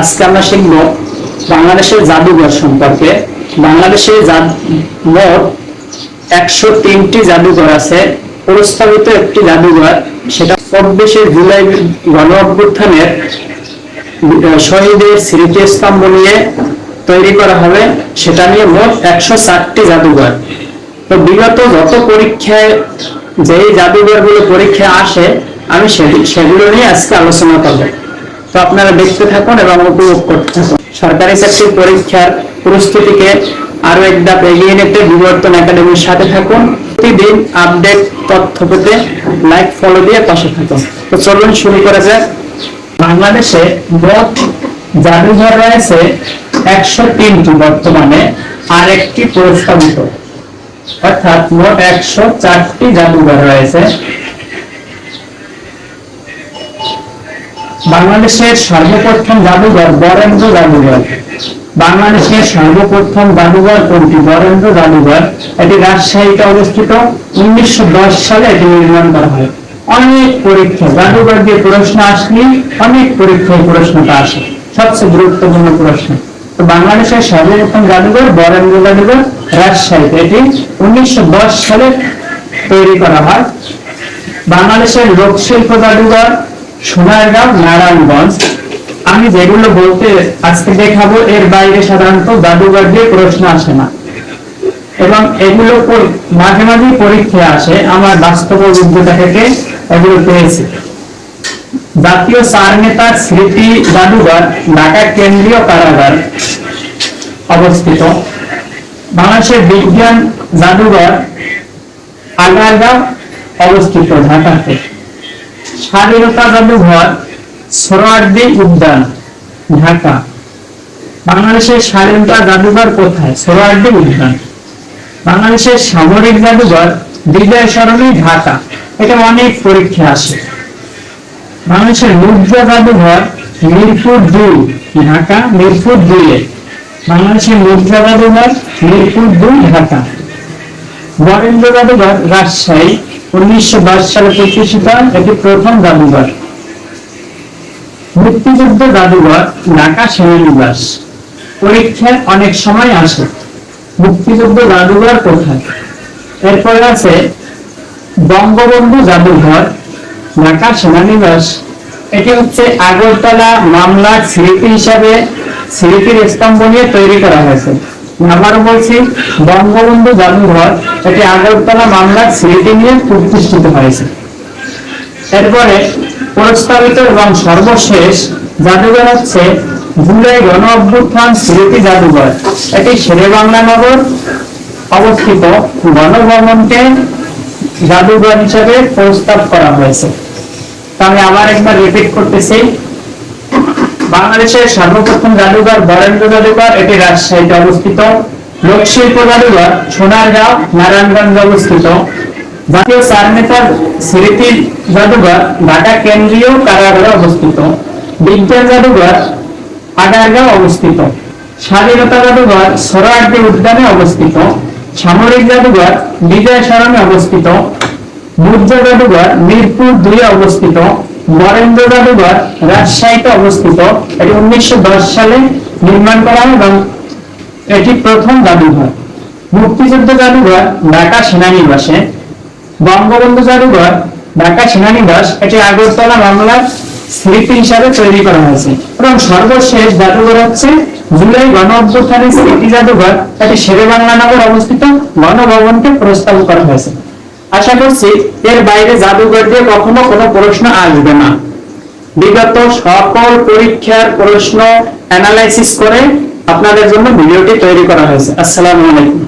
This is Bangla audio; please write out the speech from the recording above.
আজকে আমরা শিখব বাংলাদেশের জাদুঘর সম্পর্কে। বাংলাদেশে মোট একশো তিনটি জাদুঘর আছে। প্রস্তাবিত একটি জাদুঘর, সেটা চব্বিশে জুলাই গণ অভ্যুত্থানের শহীদের স্মৃতিস্তম্ভ নিয়ে তৈরি করা হবে। সেটা নিয়ে মোট একশো চারটি জাদুঘর। তো বিগত যত পরীক্ষায় যেই জাদুঘরগুলো পরীক্ষায় আসে, আমি সেগুলো নিয়ে আজকে আলোচনা করব। তো আপনারা দেখতে থাকুন এবং উপভোগ করতে থাকুন। সরকারি চাকরির পরীক্ষার প্রস্তুতিকে আরও এক ধাপ এগিয়ে নিতে বিবর্তন একাডেমির সাথে থাকুন। প্রতিদিন আপডেট তথ্য পেতে লাইক, ফলো দিয়ে পাশে থাকুন। তো চলুন শুরু করা যাক। বাংলাদেশে মোট জাদুঘর রয়েছে একশো তিনটি বর্তমানে আর একটি প্রস্তাবিত। অর্থাৎ মোট একশো চারটি জাদুঘর রয়েছে। বাংলাদেশের সর্বপ্রথম জাদুঘর বরেন্দ্র জাদুঘর। বাংলাদেশের সর্বপ্রথম জাদুঘর কোনটি? বরেন্দ্র জাদুঘর। এটি রাজশাহীতে অবস্থিত। উনিশশো দশ সালে এটি নির্মাণ করা হয়। অনেক পরীক্ষা জাদুঘর দিয়ে প্রশ্ন আসলে অনেক পরীক্ষায় প্রশ্নটা আসে। সবচেয়ে গুরুত্বপূর্ণ প্রশ্ন। তো বাংলাদেশের সর্বপ্রথম জাদুঘর বরেন্দ্র জাদুঘর রাজশাহীতে। এটি উনিশশো দশ সালে তৈরি করা হয়। বাংলাদেশের লোকশিল্প জাদুঘর সোনারগাঁও, নারায়ণগঞ্জ। আমি যেগুলো বলতে আজকে দেখাবো, এর বাইরে সাধারণত জাদুঘর দিয়ে প্রশ্ন আসে না। এবং এগুলো মাঝে মাঝে পরীক্ষায় আসে, আমার বাস্তব অভিজ্ঞতা থেকে এগুলো পেয়েছি। জাতীয় চার নেতার স্মৃতি জাদুঘর, ঢাকা কেন্দ্রীয় কারাগার অবস্থিত। বাংলাদেশের বিজ্ঞান জাদুঘর, আগারগাঁও অবস্থিত ঢাকাতে। স্বাধীনতা জাদুঘর সোহরাওয়ার্দী উদ্যান, ঢাকা। বাংলাদেশের স্বাধীনতা জাদুঘর কোথায়? সোহরাওয়ার্দী উদ্যান। বাংলাদেশের সামরিক জাদুঘর বিজয় সরণি, ঢাকা। এটা অনেক পরীক্ষা আসে বাংলাদেশের মুদ্রা জাদুঘর মিরপুর দুই, ঢাকা, মিরপুর দুইয়ে। বাংলাদেশের মুদ্রা জাদুঘর মিরপুর দুই, ঢাকা। বরেন্দ্র জাদুঘর রাজশাহী উনিশশো দশ সালে প্রতিষ্ঠিত এটি প্রথম জাদুঘর মুক্তিযুদ্ধ জাদুঘর ঢাকা সেনানিবাস। পরীক্ষায় অনেক সময় আসে মুক্তিযুদ্ধ জাদুঘর কোথায়? এরপরে আছে বঙ্গবন্ধু জাদুঘর, ঢাকা সেনানিবাস। এটি হচ্ছে আগরতলা মামলার স্মৃতি হিসাবে স্মৃতির স্তম্ভ নিয়ে তৈরি করা হয়েছে। আবারও বলছি, বঙ্গবন্ধু জাদুঘর এটি আগরতলা মামলার স্মৃতি নিয়ে প্রতিষ্ঠিত হয়েছে। এরপরে প্রস্তাবিত এবং সর্বশেষ জাদুঘর হচ্ছে জুলাই গণ অভ্যুত্থান স্মৃতি জাদুঘর। এটি শেরেবাংলা নগর অবস্থিত গণভবনকে জাদুঘর হিসেবে প্রস্তাব করা হয়েছে। আমি আবার একবার রিপিট করতেছি। বাংলাদেশের সর্বপ্রথম জাদুঘর বরেন্দ্র জাদুঘর, এটি রাজশাহীতে অবস্থিত। লোকশিল্প জাদুঘর সোনারগাঁও, নারায়ণগঞ্জ অবস্থিত। জাতীয় স্মৃতি জাদুঘর ঢাকা কেন্দ্রীয় কারাগারে অবস্থিত। বিজ্ঞান জাদুঘর আগারগাঁও অবস্থিত। স্বাধীনতা জাদুঘর উদ্যানে অবস্থিত। সামরিক জাদুঘর বিজয় সরণে অবস্থিত। মুদ্রা জাদুঘর মিরপুর দুই অবস্থিত। বঙ্গবন্ধু জাদুঘর ঢাকা সেনানিবাস, এটি আগরতলা মামলার স্মৃতি হিসাবে তৈরি করা হয়েছে। এবং সর্বশেষ জাদুঘর হচ্ছে জুলাই গণ অভ্যুত্থানের স্মৃতি জাদুঘর। এটি শেরেবাংলা নগর অবস্থিত গণভবনকে প্রস্তাব করা হয়েছে। আশা করছি এর বাইরে জাদুঘর দিয়ে কখনো কোনো প্রশ্ন আসবে না। বিগত সকল পরীক্ষার প্রশ্ন অ্যানালাইসিস করে আপনাদের জন্য ভিডিওটি তৈরি করা হয়েছে। আসসালামু আলাইকুম।